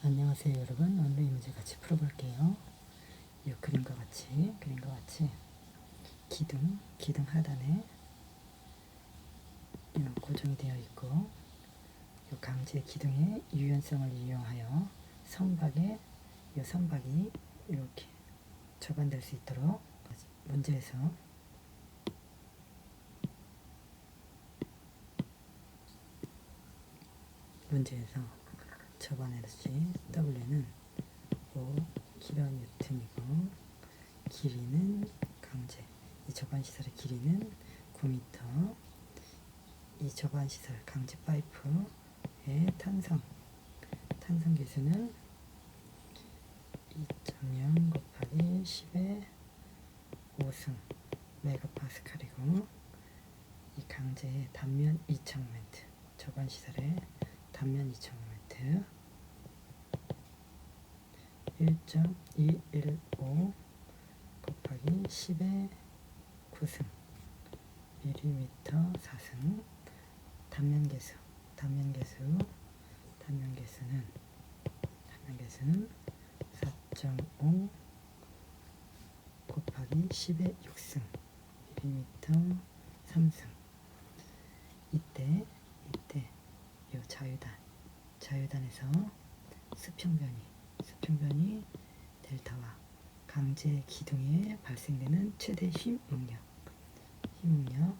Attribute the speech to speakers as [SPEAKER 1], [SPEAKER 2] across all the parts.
[SPEAKER 1] 안녕하세요 여러분. 오늘 이 문제 같이 풀어볼게요. 이 그림과 같이 그림과 같이. 기둥 기둥 하단에 이 고정이 되어 있고 이 강제 기둥의 유연성을 이용하여 선박에 이 선박이 이렇게 접안될 수 있도록 문제에서 문제에서 접안했지 W는 5kN 길이는 강제. 이 접안 시설의 길이는 9m 이 접안 시설 강제 파이프의 탄성. 탄성 계수는 2.0 곱하기 10의 5승 메가파스칼이고 이 강제의 단면 2,000m 접안 시설의 단면 2,000m 1.215 곱하기 10의 9승 밀리미터 4승. 단면 계수 단면 계수 단면 계수는 단면 계수는 4.5 곱하기 10의 6승 밀리미터 3승. 이때 이때 요 자유단 자유단에서 수평변이 수평변이 델타와 강제 기둥에 발생되는 최대 힘 응력 힘 응력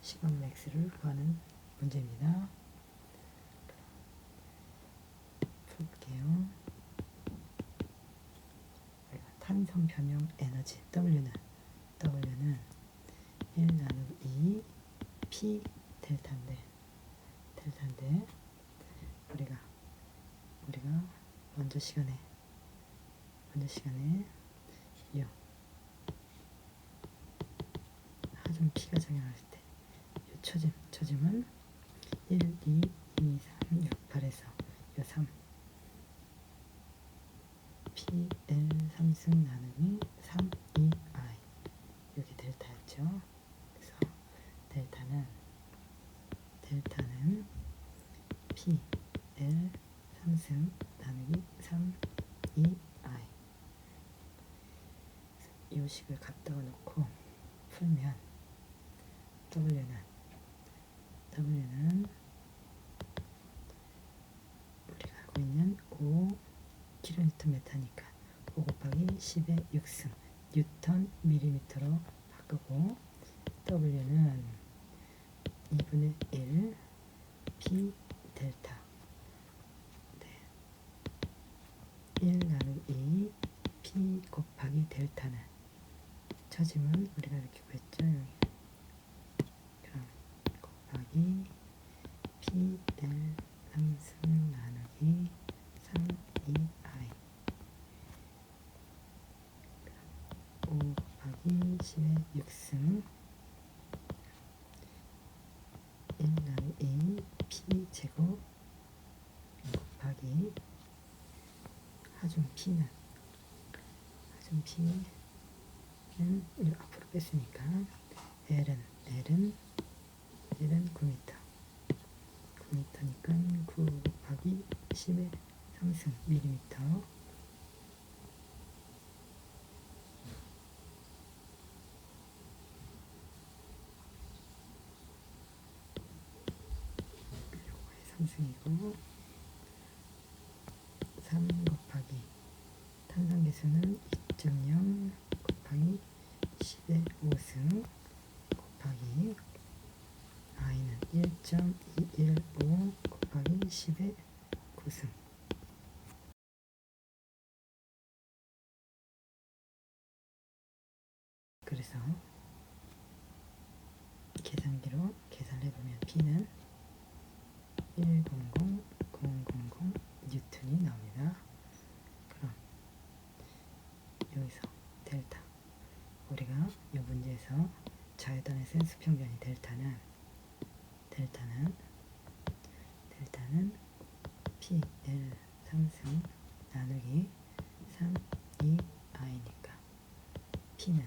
[SPEAKER 1] 시간 맥스를 구하는 문제입니다. 풀게요. 탄성 변형 에너지 W는 W는 1 나누기 2 P 델타인데 델타인데 우리가 우리가 먼저 시간에. 먼저 시간에. 이 하중 P가 작용했을 때. 이 처짐 처짐은 1, 2, 2, 3, 6, 8에서 이3 P, L 3승 나누기 3, 2, I 여기 델타였죠. 그래서 델타는 델타는 P, L 3승 나누기 3, 2, I 이. 식을 갖다가 놓고 풀면 W는 W는 우리가 알고 있는 5 킬로니터 메타니까 5 곱하기 10의 6승 뉴턴 밀리미터로 바꾸고 W는 2분의 1 P 델타 1 나누기 2 P 곱하기 델타는 처짐은 우리가 이렇게 구했죠 그럼 곱하기 P L 3승 나누기 3 2 I. 5 곱하기 10의 6승. 1 나누기 2 P 제곱 곱하기 하중 P는 하중 이 앞으로 뺐으니까. L은 L은 L은 9m 9m니까 9 곱하기 10의 3승 밀리미터. 요거의 3승이고 3 곱하기 탄성 계수는 2.0 곱하기 10의 5승 곱하기 i는 1.215 곱하기 10의 9승. 그래서 계산기로 계산해보면 P는 100 000 뉴턴이 나옵니다. 그럼 여기서 델타 우리가 이 문제에서 자유단의 센스 평변이 델타는 델타는 델타는 P L 3승 나누기 3 2 I니까. P는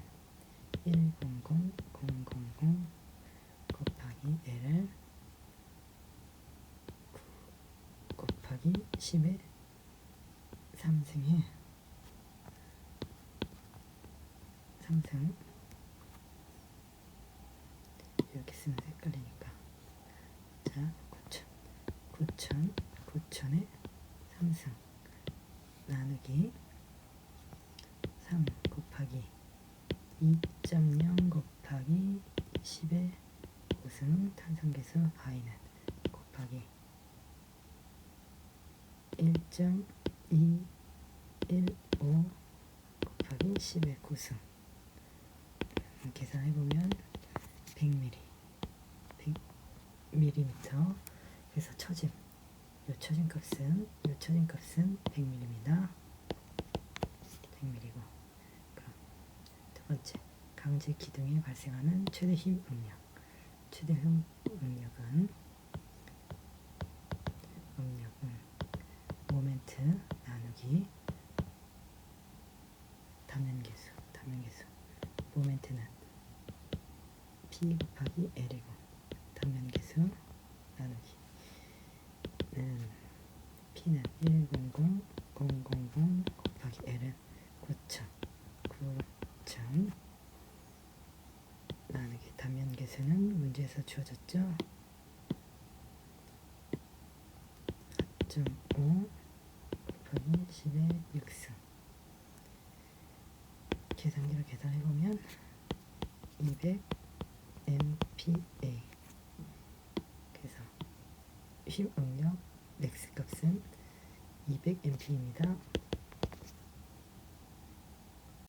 [SPEAKER 1] 1 0 0 0 0 곱하기 L 9 곱하기 곱하기 10의 3승에 3승 이렇게 쓰면 헷갈리니까. 자 9천 9천 9천의 3승 나누기 3 곱하기 2.0 곱하기 10의 5승 탄성계수 i는 곱하기 1.215 곱하기 10의 9승 계산해보면 100mm 100mm 그래서 처짐. 요 처짐 값은 요 처짐 값은 100mm입니다 100mm고 그럼 두 번째. 강제 기둥에 발생하는 최대 힘 응력. 최대 힘 응력은 응력은 모멘트 나누기 단면계수 단면계수. 모멘트는 P 곱하기 L이고 단면계수 나누기 는 P는 100 000 곱하기 L은 9000 9000 나누기 단면계수는 문제에서 주어졌죠? 4.5 곱하기 10의 6승 계산기로 계산해보면 200 MPa 그래서 힘 응력 맥스 값은 200 MP입니다